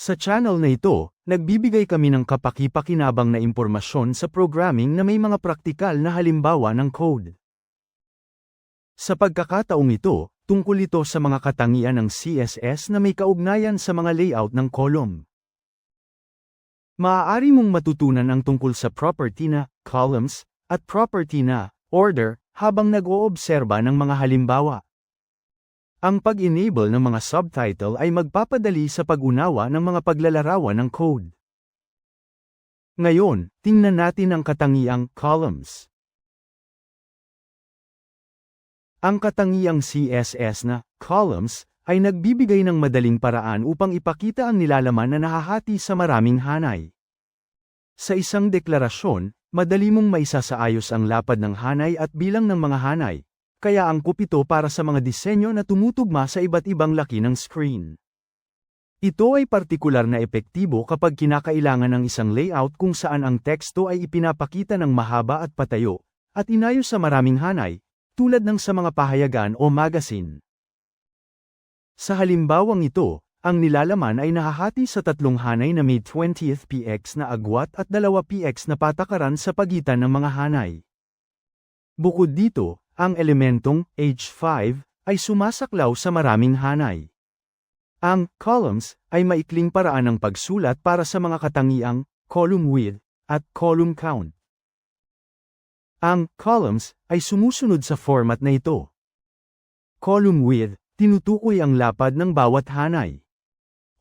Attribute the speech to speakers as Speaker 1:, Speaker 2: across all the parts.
Speaker 1: Sa channel na ito, nagbibigay kami ng kapaki-pakinabang na impormasyon sa programming na may mga praktikal na halimbawa ng code. Sa pagkakataong ito, tungkol ito sa mga katangian ng CSS na may kaugnayan sa mga layout ng column. Maaari mong matutunan ang tungkol sa property na columns at property na order habang nag-oobserba ng mga halimbawa. Ang pag-enable ng mga subtitle ay magpapadali sa pag-unawa ng mga paglalarawan ng code. Ngayon, tingnan natin ang katangiang columns. Ang katangiang CSS na columns ay nagbibigay ng madaling paraan upang ipakita ang nilalaman na nahahati sa maraming hanay. Sa isang deklarasyon, madali mong maisasaayos ang lapad ng hanay at bilang ng mga hanay, kaya angkop ito para sa mga disenyo na tumutugma sa iba't ibang laki ng screen. Ito ay partikular na epektibo kapag kinakailangan ng isang layout kung saan ang teksto ay ipinapakita ng mahaba at patayo, at inayos sa maraming hanay, tulad ng sa mga pahayagan o magazine. Sa halimbawang ito, ang nilalaman ay nahahati sa tatlong hanay na may 20th px na agwat at 2 px na patakaran sa pagitan ng mga hanay. Bukod dito, ang elementong H5 ay sumasaklaw sa maraming hanay. Ang columns ay maikling paraan ng pagsulat para sa mga katangiang column width at column count. Ang columns ay sumusunod sa format na ito. Column width, tinutukoy ang lapad ng bawat hanay.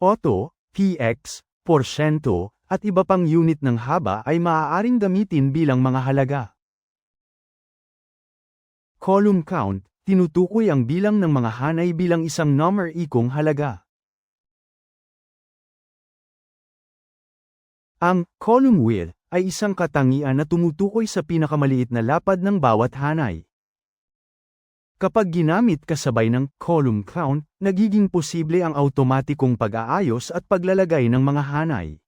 Speaker 1: Auto, px, porsyento, at iba pang unit ng haba ay maaaring gamitin bilang mga halaga. Column count, tinutukoy ang bilang ng mga hanay bilang isang number ikong halaga. Ang column width ay isang katangian na tumutukoy sa pinakamaliit na lapad ng bawat hanay. Kapag ginamit kasabay ng column count, nagiging posible ang automatikong pag-aayos at paglalagay ng mga hanay.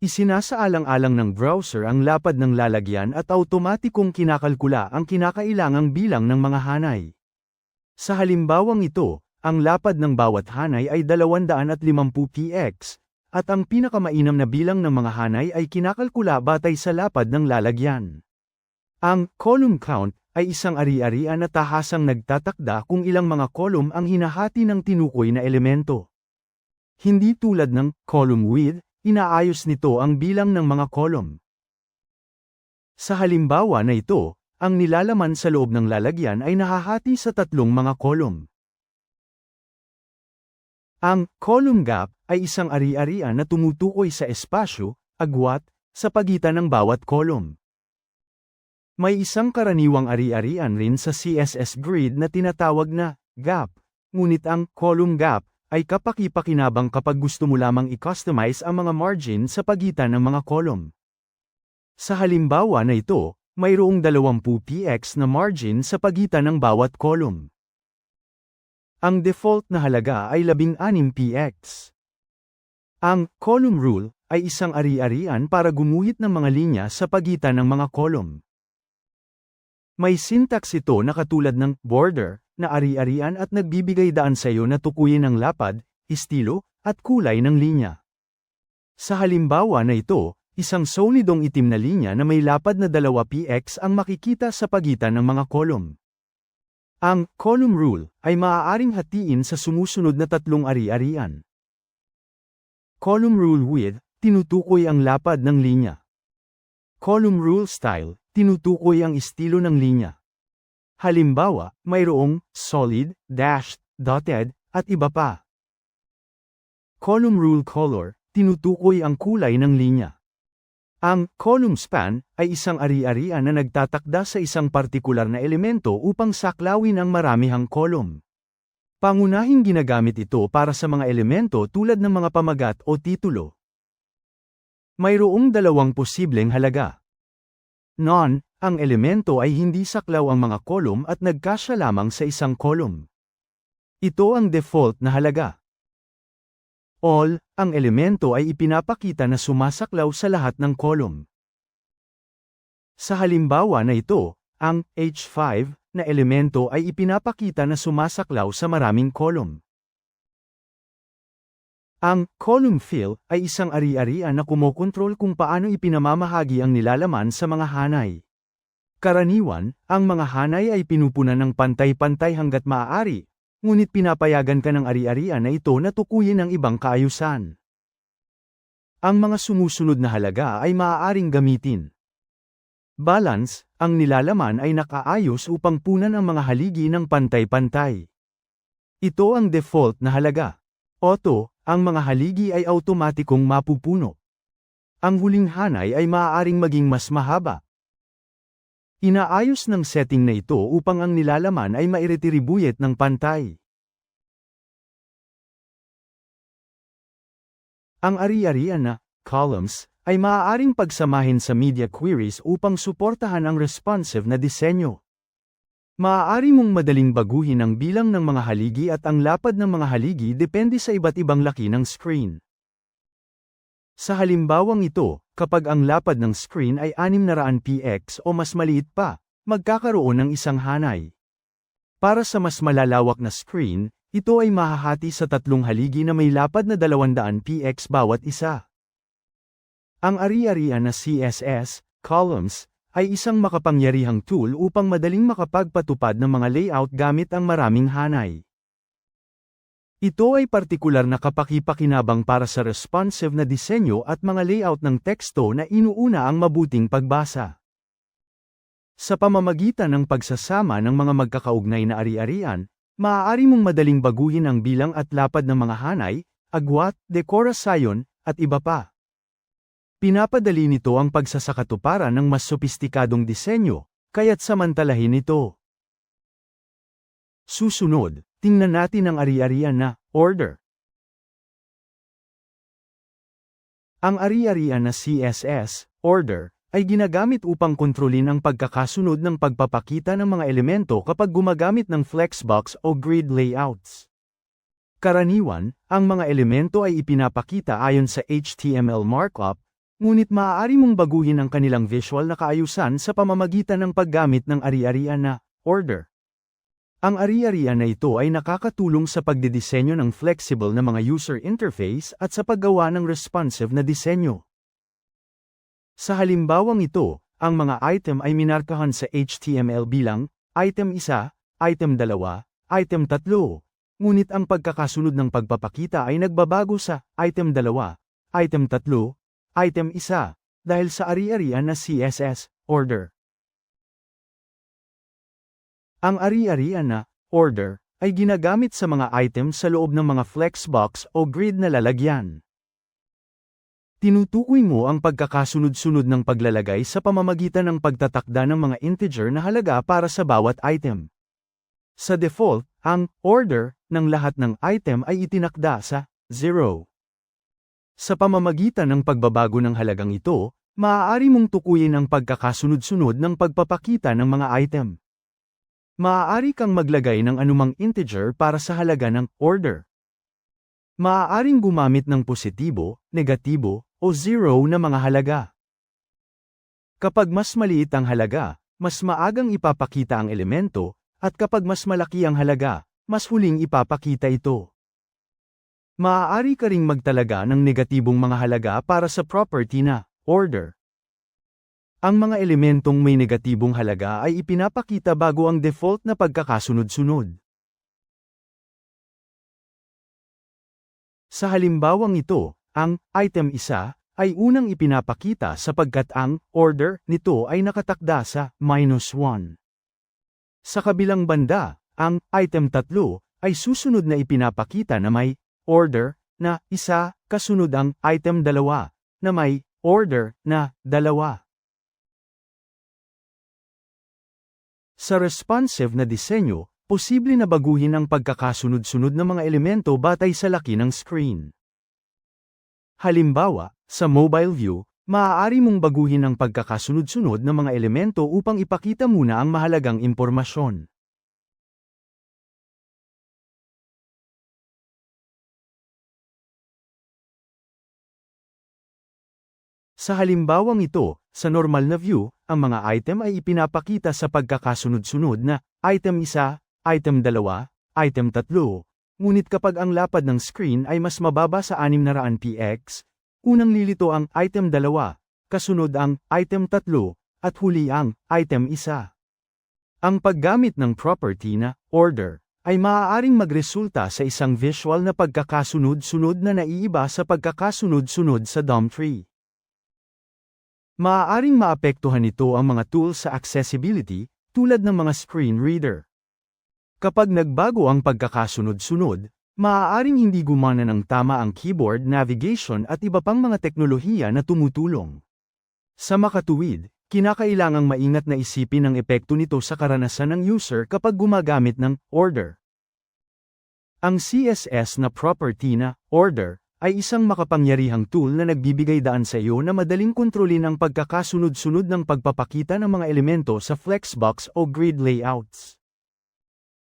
Speaker 1: Isinasaalang-alang ng browser ang lapad ng lalagyan at automatikong kinakalkula ang kinakailangang bilang ng mga hanay. Sa halimbawang ito, ang lapad ng bawat hanay ay 250 px, at ang pinakamainam na bilang ng mga hanay ay kinakalkula batay sa lapad ng lalagyan. Ang column count ay isang ari-arian na tahasang nagtatakda kung ilang mga column ang hinahati ng tinukoy na elemento. Hindi tulad ng column width, inaayos nito ang bilang ng mga column. Sa halimbawa na ito, ang nilalaman sa loob ng lalagyan ay nahahati sa tatlong mga column. Ang column gap ay isang ari-arian na tumutukoy sa espasyo, agwat, sa pagitan ng bawat column. May isang karaniwang ari-arian rin sa CSS grid na tinatawag na gap, ngunit ang column gap ay kapaki-pakinabang kapag gusto mo lamang i-customize ang mga margin sa pagitan ng mga column. Sa halimbawa na ito, mayroong 20 px na margin sa pagitan ng bawat column. Ang default na halaga ay 16 px. Ang column rule ay isang ari-arian para gumuhit ng mga linya sa pagitan ng mga column. May syntax ito na katulad ng border, na ari-arian at nagbibigay daan sa iyo na tukuyin ang lapad, estilo, at kulay ng linya. Sa halimbawa na ito, isang solidong itim na linya na may lapad na 2 px ang makikita sa pagitan ng mga column. Ang column rule ay maaaring hatiin sa sumusunod na tatlong ari-arian. Column rule width, tinutukoy ang lapad ng linya. Column rule style, tinutukoy ang estilo ng linya. Halimbawa, mayroong solid, dashed, dotted, at iba pa. Column rule color, tinutukoy ang kulay ng linya. Ang column span ay isang ari-arian na nagtatakda sa isang partikular na elemento upang saklawin ang maramihang column. Pangunahing ginagamit ito para sa mga elemento tulad ng mga pamagat o titulo. Mayroong dalawang posibleng halaga. Non, ang elemento ay hindi saklaw ang mga kolum at nagkasya lamang sa isang kolum. Ito ang default na halaga. All, ang elemento ay ipinapakita na sumasaklaw sa lahat ng kolum. Sa halimbawa na ito, ang H5 na elemento ay ipinapakita na sumasaklaw sa maraming kolum. Ang column fill ay isang ari-arian na kumokontrol kung paano ipinamamahagi ang nilalaman sa mga hanay. Karaniwan, ang mga hanay ay pinupunan ng pantay-pantay hanggat maaari, ngunit pinapayagan ka ng ari-arian na ito na tukuyin ang ibang kaayusan. Ang mga sumusunod na halaga ay maaaring gamitin. Balance, ang nilalaman ay nakaayos upang punan ang mga haligi ng pantay-pantay. Ito ang default na halaga. Auto, ang mga haligi ay automatikong mapupuno. Ang huling hanay ay maaaring maging mas mahaba. Inaayos ng setting na ito upang ang nilalaman ay mairetiribuyet ng pantay. Ang ari-arian na columns ay maaaring pagsamahin sa media queries upang suportahan ang responsive na disenyo. Maaari mong madaling baguhin ang bilang ng mga haligi at ang lapad ng mga haligi depende sa iba't ibang laki ng screen. Sa halimbawang ito, kapag ang lapad ng screen ay 600px o mas maliit pa, magkakaroon ng isang hanay. Para sa mas malalawak na screen, ito ay mahahati sa tatlong haligi na may lapad na 200px bawat isa. Ang ari-arian na CSS, columns, ay isang makapangyarihang tool upang madaling makapagpatupad ng mga layout gamit ang maraming hanay. Ito ay partikular na kapakipakinabang para sa responsive na disenyo at mga layout ng teksto na inuuna ang mabuting pagbasa. Sa pamamagitan ng pagsasama ng mga magkakaugnay na ari-arian, maaari mong madaling baguhin ang bilang at lapad ng mga hanay, agwat, dekorasyon, at iba pa. Pinapadali nito ang pagsasakatuparan ng mas sopistikadong disenyo, kaya't samantalahin ito. Susunod, tingnan natin ang ari-arian na order. Ang ari-arian na CSS, order, ay ginagamit upang kontrolin ang pagkakasunod ng pagpapakita ng mga elemento kapag gumagamit ng flexbox o grid layouts. Karaniwan, ang mga elemento ay ipinapakita ayon sa HTML markup, Ngunit maaari mong baguhin ang kanilang visual na kaayusan sa pamamagitan ng paggamit ng ari-arian na order. Ang ari-arian na ito ay nakakatulong sa pagdidisenyo ng flexible na mga user interface at sa paggawa ng responsive na disenyo. Sa halimbawang ito, ang mga item ay minarkahan sa HTML bilang item 1, item 2, item 3, ngunit ang pagkakasunod ng pagpapakita ay nagbabago sa item 2, item 3, Item 1. Dahil sa ari-arian na CSS, order. Ang ari-arian na order ay ginagamit sa mga item sa loob ng mga flexbox o grid na lalagyan. Tinutukoy mo ang pagkakasunod-sunod ng paglalagay sa pamamagitan ng pagtatakda ng mga integer na halaga para sa bawat item. Sa default, ang order ng lahat ng item ay itinakda sa 0. Sa pamamagitan ng pagbabago ng halagang ito, maaari mong tukuyin ang pagkakasunod-sunod ng pagpapakita ng mga item. Maaari kang maglagay ng anumang integer para sa halaga ng order. Maaaring gumamit ng positibo, negatibo, o zero na mga halaga. Kapag mas maliit ang halaga, mas maagang ipapakita ang elemento, at kapag mas malaki ang halaga, mas huling ipapakita ito. Maaari ka ring magtalaga ng negatibong mga halaga para sa property na order. Ang mga elementong may negatibong halaga ay ipinapakita bago ang default na pagkakasunod-sunod. Sa halimbawang ito, ang item isa ay unang ipinapakita sapagkat ang order nito ay nakatakda sa minus 1. Sa kabilang banda, ang item tatlo ay susunod na ipinapakita na may order, na isa, kasunod ang item dalawa, na may order na dalawa. Sa responsive na disenyo, posible na baguhin ang pagkakasunod-sunod ng mga elemento batay sa laki ng screen. Halimbawa, sa mobile view, maaari mong baguhin ang pagkakasunod-sunod ng mga elemento upang ipakita muna ang mahalagang impormasyon. Sa halimbawang ito, sa normal na view, ang mga item ay ipinapakita sa pagkakasunod-sunod na item 1, item 2, item 3, ngunit kapag ang lapad ng screen ay mas mababa sa 600 px, unang lilito ang item 2, kasunod ang item 3, at huli ang item 1. Ang paggamit ng property na order ay maaaring magresulta sa isang visual na pagkakasunod-sunod na naiiba sa pagkakasunod-sunod sa DOM tree. Maaaring maapektuhan nito ang mga tools sa accessibility, tulad ng mga screen reader. Kapag nagbago ang pagkakasunod-sunod, maaaring hindi gumana ng tama ang keyboard navigation at iba pang mga teknolohiya na tumutulong. Sa makatuwid, kinakailangang maingat na isipin ang epekto nito sa karanasan ng user kapag gumagamit ng order. Ang CSS na property na order ay isang makapangyarihang tool na nagbibigay daan sa iyo na madaling kontrolin ang pagkakasunod-sunod ng pagpapakita ng mga elemento sa flexbox o grid layouts.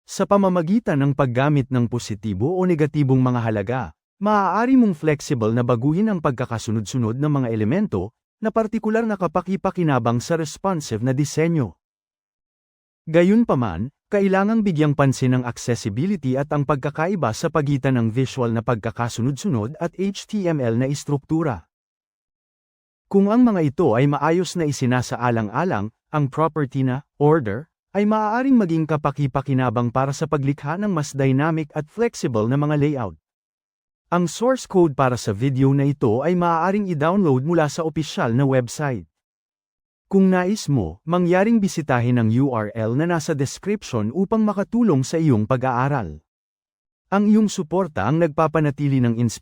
Speaker 1: Sa pamamagitan ng paggamit ng positibo o negatibong mga halaga, maaari mong flexible na baguhin ang pagkakasunod-sunod ng mga elemento, na partikular na kapakipakinabang sa responsive na disenyo. Gayunpaman, kailangang bigyang pansin ang accessibility at ang pagkakaiba sa pagitan ng visual na pagkakasunod-sunod at HTML na istruktura. Kung ang mga ito ay maayos na isinasaalang-alang, ang property na order ay maaaring maging kapakipakinabang para sa paglikha ng mas dynamic at flexible na mga layout. Ang source code para sa video na ito ay maaaring i-download mula sa opisyal na website. Kung nais mo, mangyaring bisitahin ang URL na nasa description upang makatulong sa iyong pag-aaral. Ang iyong suporta ang nagpapanatili ng inspirasyon